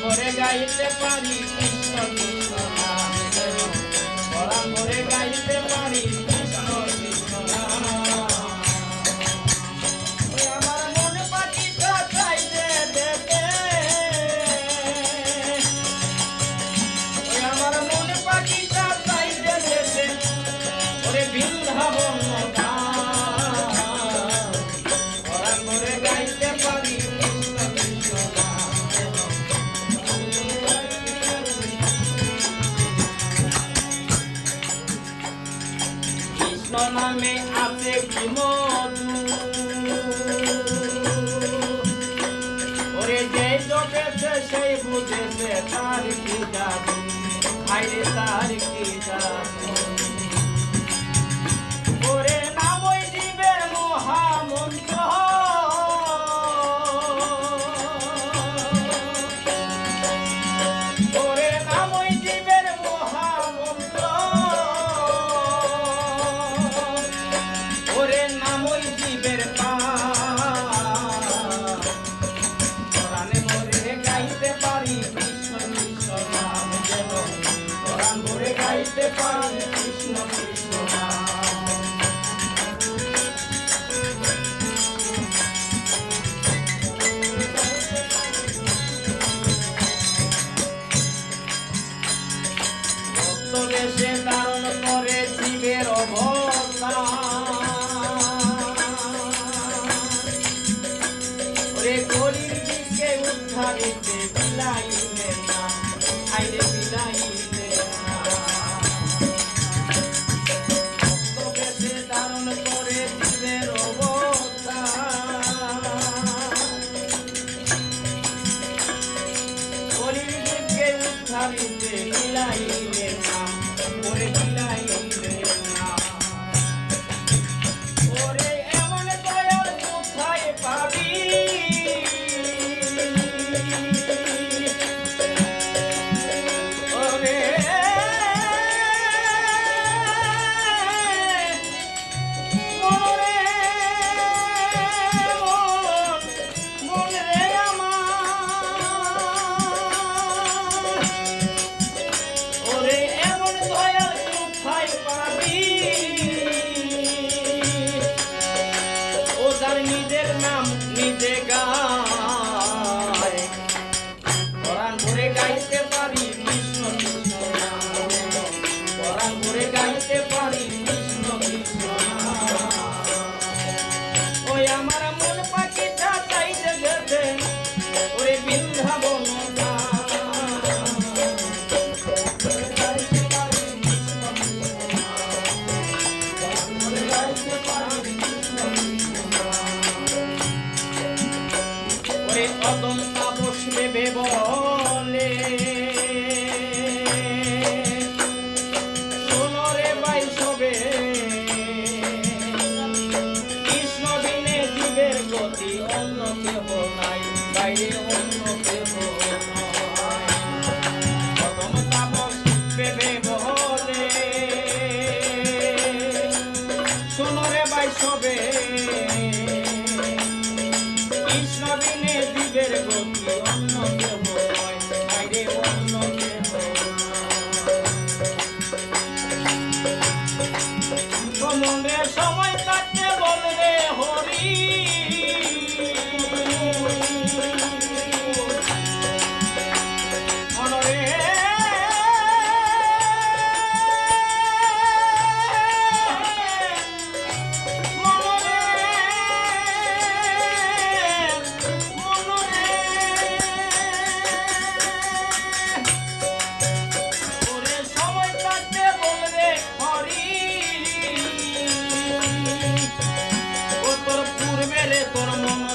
মরে গাইতে পারি কৃষ্ণ মনে আছে কি মধু ওরে যে জগেছে সেই বুঝেছে তার কি জাদু। আইরে তার কি ধারেতে বিলাইলে না আইরে বিলাইলে ধারণ করে দিলের অবস্থা ধারিতে বিলাইলে নিজের নাম নিজে গায়। গাইতে পারি কৃষ্ণ কৃষ্ণ গাইতে পারি নদন না বসবে বেবলে সোনরে বাই সবে, কৃষ্ণ বিনে জীবের গতি অন্য কেহ নাই, বাইরে অন্য কেহ সবে reformó.